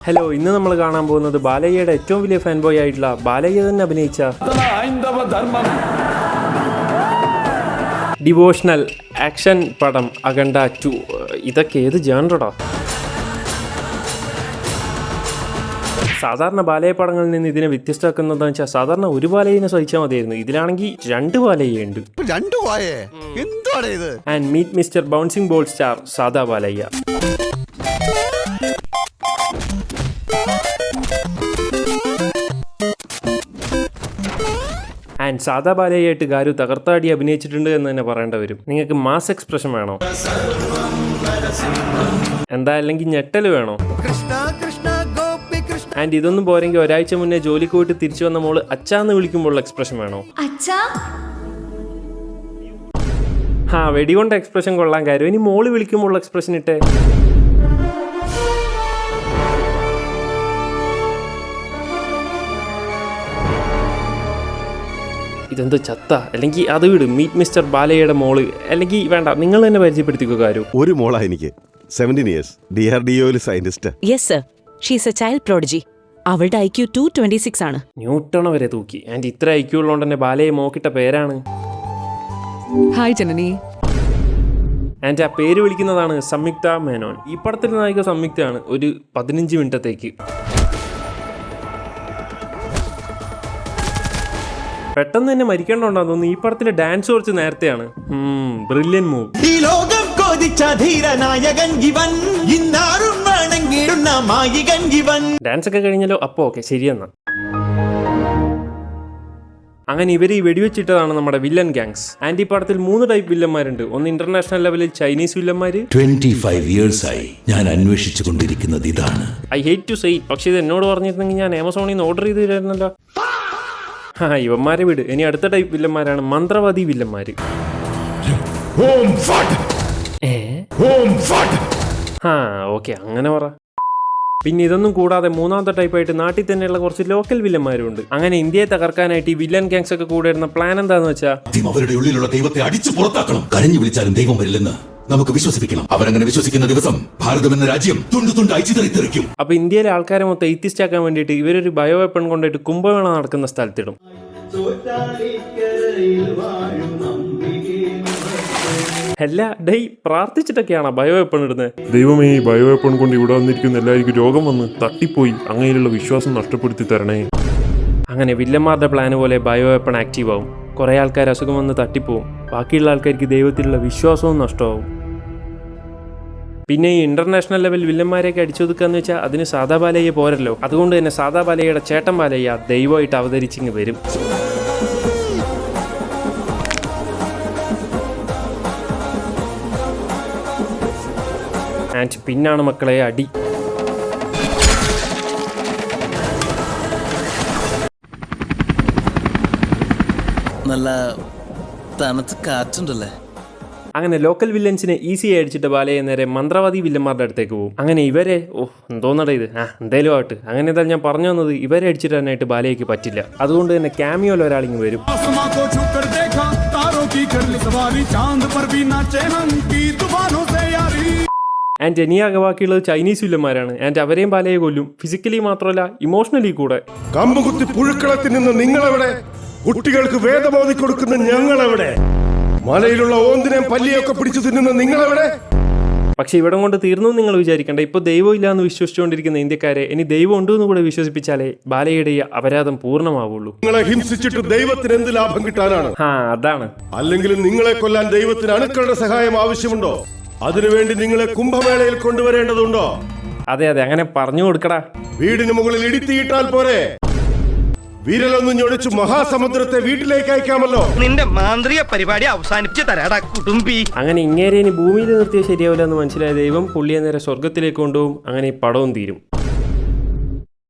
Hello ഇന്ന് നമ്മൾ കാണാൻ പോകുന്നത് ബാലയ്യയുടെ ഏറ്റവും വലിയ ഫാൻ ബോയ് ആയിട്ടുള്ള ബാലയ്യ തന്നെ അഭിനയിച്ച ഡിവോഷണൽ ആക്ഷൻ പടം അഖണ്ഡ ടു ഇതൊക്കെ ഏത് ജാൻറടാ സാധാരണ ബാലയ പടങ്ങളിൽ നിന്ന് ഇതിനെ വ്യത്യസ്തമാക്കുന്നതെന്ന് വെച്ചാൽ സാധാരണ ഒരു ബാലയിനെ സഹിച്ചാൽ മതിയായിരുന്നു. ഇതിലാണെങ്കിൽ രണ്ട് ഇത്? And meet mister bouncing ball star സാദാ ബാലയ്യ. ആൻഡ് സാദാ ബാലയായിട്ട് ഗാരു തകർത്താടി അഭിനയിച്ചിട്ടുണ്ട് എന്ന് തന്നെ പറയേണ്ട വരും. നിങ്ങൾക്ക് മാസ് എക്സ്പ്രഷൻ വേണോ? എന്താ അല്ലെങ്കിൽ ഞെട്ടൽ വേണോ? കൃഷ്ണ കൃഷ്ണ ഗോപി കൃഷ്ണ. ആൻഡ് ഇതൊന്നും പോരെങ്കിൽ ഒരാഴ്ച മുന്നേ ജോലിക്ക് പോയിട്ട് തിരിച്ചു വന്ന മോൾ അച്ചാന്ന് വിളിക്കുമ്പോഴുള്ള എക്സ്പ്രഷൻ വേണോ? അച്ഛാ? ആ വെടികൊണ്ട് എക്സ്പ്രഷൻ കൊള്ളാൻ കാര്യം ഇനി മോൾ വിളിക്കുമ്പോഴുള്ള എക്സ്പ്രഷൻ ഇട്ടേ. ഇതെന്ത് ചത്ത? അല്ലെങ്കിൽ അത് വിട് മീറ്റ് മിസ്റ്റർ ബാലയുടെ മോൾ. അല്ലെങ്കിൽ വേണ്ട നിങ്ങൾ തന്നെ പരിചയപ്പെടുത്തിക്കോ കാര്യം ഒരു മോളാ എനിക്ക്. Seventeen years D R D ഒയിൽ scientist yes sir she's a child prodigy അവളുടെ I Q two twenty six ആണ്. ന്യൂട്ടൺ വരെ തൂക്കി. ആൻഡ് ഇത്ര ഐക്യൂ ഉള്ളതുകൊണ്ട് തന്നെ ബാലയെ മോക്കിട്ട പേരാണ്. Hi Janani. ആൻഡ് ആ പേര് വിളിക്കുന്നതാണ് സംയുക്ത മേനോൻ. ഈ പടത്തിലെ നായിക സംയുക്തയാണ് ഒരു പതിനഞ്ച് മിനിറ്റത്തേക്ക്. പെട്ടെന്ന് തന്നെ മരിക്കേണ്ടോണ്ടാ തോന്നുന്നു. ഈ പടത്തിലെ ഡാൻസ് കുറച്ച് നേരത്തെയാണ്. ബ്രില്യൻ മൂവ് ഈ ലോകം കൊതിച്ച ധീരനായകൻ ഇവൻ. ഇന്നാരും വണങ്ങിടുന്ന മായികൻ ഇവൻ. ഡാൻസ് ഒക്കെ കഴിഞ്ഞല്ലോ അപ്പോ ഓക്കെ ശരിയെന്നാ അങ്ങനെ ഇവർ ഈ വെടിവെച്ചിട്ടതാണ് നമ്മുടെ വില്ലൻ ഗാങ്സ് ആൻഡ് ഈ പടത്തിൽ മൂന്ന് ടൈപ്പ് വില്ലന്മാരുണ്ട് ഒന്ന് ഇന്റർനാഷണൽ ലെവലിൽ ചൈനീസ് വില്ലന്മാര് ട്വന്റി ഫൈവ് ഇയേഴ്സായി ഞാൻ അന്വേഷിച്ചു കൊണ്ടിരിക്കുന്നത് ഇതാണ്. ഐ ഹേറ്റ് ടു സൈ പക്ഷെ ഇത് എന്നോട് പറഞ്ഞിരുന്നെങ്കിൽ ഞാൻ ആമസോണിൽ നിന്ന് ഓർഡർ ചെയ്ത് തരുന്നല്ലോ ആ ഇവന്മാരെ വിട്. ഇനി അടുത്ത ടൈപ്പ് വില്ലന്മാരാണ്. മന്ത്രവാദി വില്ലന്മാര്. ഏ? ആ ഓക്കെ അങ്ങനെ പറ. പിന്നെ ഇതൊന്നും കൂടാതെ മൂന്നാമത്തെ ടൈപ്പായിട്ട് നാട്ടിൽ തന്നെയുള്ള കുറച്ച് ലോക്കൽ വില്ലന്മാരും ഉണ്ട് അങ്ങനെ ഇന്ത്യയെ തകർക്കാനായിട്ട് ഈ വില്ലൻ ഗാങ്സ് ഒക്കെ കൂടെ പ്ലാൻ എന്താന്ന് വെച്ചാൽ അവരുടെ ഉള്ളിലുള്ള ദൈവത്തെ അടിച്ചു പുറത്താക്കണം. കരഞ്ഞു വിളിച്ചാലും ദൈവം വരില്ലെന്ന്. നമുക്ക് വിശ്വസിപ്പിക്കണം. അവരങ്ങനെ വിശ്വസിക്കുന്ന ദിവസം ഭാരതം എന്ന രാജ്യം തുണ്ടു തുണ്ടായി ചിതറിത്തെറിക്കും അപ്പൊ ഇന്ത്യയിലെ ആൾക്കാരെ മൊത്തം എയ്ത്തിസ്റ്റ് ആക്കാൻ വേണ്ടിയിട്ട് ഇവരൊരു ബയോ വെപ്പൺ കുംഭമേള നടക്കുന്ന സ്ഥലത്തിടും. അല്ല ഡേയ് പ്രാർത്ഥിച്ചിട്ടൊക്കെയാണ് ബയോവെപ്പൺ ഇടുന്നത് ദൈവമേ ഈ ബയോവെപ്പൺ കൊണ്ട് ഇവിടെ വന്നിരിക്കുന്ന എല്ലാവർക്കും രോഗം വന്ന് തട്ടിപ്പോയി. അങ്ങനെയുള്ള വിശ്വാസം നഷ്ടപ്പെടുത്തി തരണേ. അങ്ങനെ വില്ലന്മാരുടെ പ്ലാൻ പോലെ ബയോവെപ്പൺ ആക്റ്റീവ് ആവും. കുറേ ആൾക്കാർ അസുഖം വന്ന് തട്ടിപ്പോവും. ബാക്കിയുള്ള ആൾക്കാർക്ക് ദൈവത്തിലുള്ള വിശ്വാസവും നഷ്ടമാവും. പിന്നെ ഈ ഇന്റർനാഷണൽ ലെവൽ വില്ലന്മാരെയൊക്കെ അടിച്ചൊതുക്കാന്ന് വെച്ചാൽ അതിന് സാധാ ബാലയ്യ പോരല്ലോ. അതുകൊണ്ട് തന്നെ സാധാ ബാലയ്യയുടെ ചേട്ടൻ ബാലയ്യ ദൈവമായിട്ട് അവതരിച്ചിങ്ങ് വരും. ആൻഡ് പിന്നാണ് മക്കളെ അടി. നല്ല തണുത്ത് കാറ്റുണ്ടല്ലേ? അങ്ങനെ ലോക്കൽ വില്ലൻസിനെ ഈസി അടിച്ചിട്ട് ബാലയെ നേരെ മന്ത്രവാദി വില്ലന്മാരുടെ അടുത്തേക്ക് പോകും അങ്ങനെ ഇവരെ ഓ എന്തോന്നട ഇത്? ആ എന്തേലും ആവട്ടെ. അങ്ങനെ എന്തായാലും ഞാൻ പറഞ്ഞു തന്നത് ഇവരെ അടിച്ചിട്ടാനായിട്ട് ബാലയ്ക്ക് പറ്റില്ല. അതുകൊണ്ട് തന്നെ ക്യാമിയോയിൽ ഒരാളിങ്ങ് വരും. ആൻഡ് എനിയാകെ ബാക്കിയുള്ളത് ചൈനീസ് വില്ലന്മാരാണ് ആൻഡ് അവരെയും ബാലയെ കൊല്ലും. ഫിസിക്കലി മാത്രമല്ല ഇമോഷണലി കൂടെ. കമ്പുകുത്തി പുഴുക്കളത്തിൽ നിന്ന് നിങ്ങളെവിടെ? കുട്ടികൾക്ക് വേദബോധി കൊടുക്കുന്ന ഞങ്ങളെവിടെ? മലയിലുള്ള ഓന്തിനെയും പല്ലിയൊക്കെ പിടിച്ചു തിന്നുന്ന നിങ്ങളെവിടെ? പക്ഷെ ഇവിടം കൊണ്ട് തീർന്നു നിങ്ങൾ വിചാരിക്കേണ്ട. ഇപ്പോൾ ദൈവം ഇല്ല എന്ന് വിശ്വസിച്ചുകൊണ്ടിരിക്കുന്ന ഇന്ത്യക്കാരെ ഇനി ദൈവം ഉണ്ട് എന്ന് കൂടെ വിശ്വസിപ്പിച്ചാലേ ബാലയുടെ അപരാധം പൂർണമാവുള്ളൂ. നിങ്ങളെ ഹിംസിച്ചിട്ട് ദൈവത്തിന് എന്ത് ലാഭം കിട്ടാനാണ്? ആ അതാണ്. അല്ലെങ്കിൽ നിങ്ങളെ കൊല്ലാൻ ദൈവത്തിന് അണുക്കളുടെ സഹായം ആവശ്യമുണ്ടോ? അതിനുവേണ്ടി നിങ്ങളെ കുംഭമേളയിൽ കൊണ്ടുവരേണ്ടതുണ്ടോ? അതെ അതെ അങ്ങനെ പറഞ്ഞു കൊടുക്കടാ. വീടിന് മുകളിൽ ഇടിത്തിയിട്ടാൽ പോരെ? വിരലൊന്നും ഞൊടിച്ചു മഹാസമുദ്രത്തെ വീട്ടിലേക്ക് അയക്കാമല്ലോ. നിന്റെ മാന്ത്രിക പരിപാടി അവസാനിപ്പിച്ച് തരാടാ കുടുംബി. അങ്ങനെ ഇങ്ങേരെ ഇനി ഭൂമിയിൽ നിർത്തിയ ശരിയാവില്ല എന്ന് മനസ്സിലായ ദൈവം പുള്ളിയെ നേരെ സ്വർഗത്തിലേക്ക് കൊണ്ടുപോകും. അങ്ങനെ ഈ പടവും തീരും.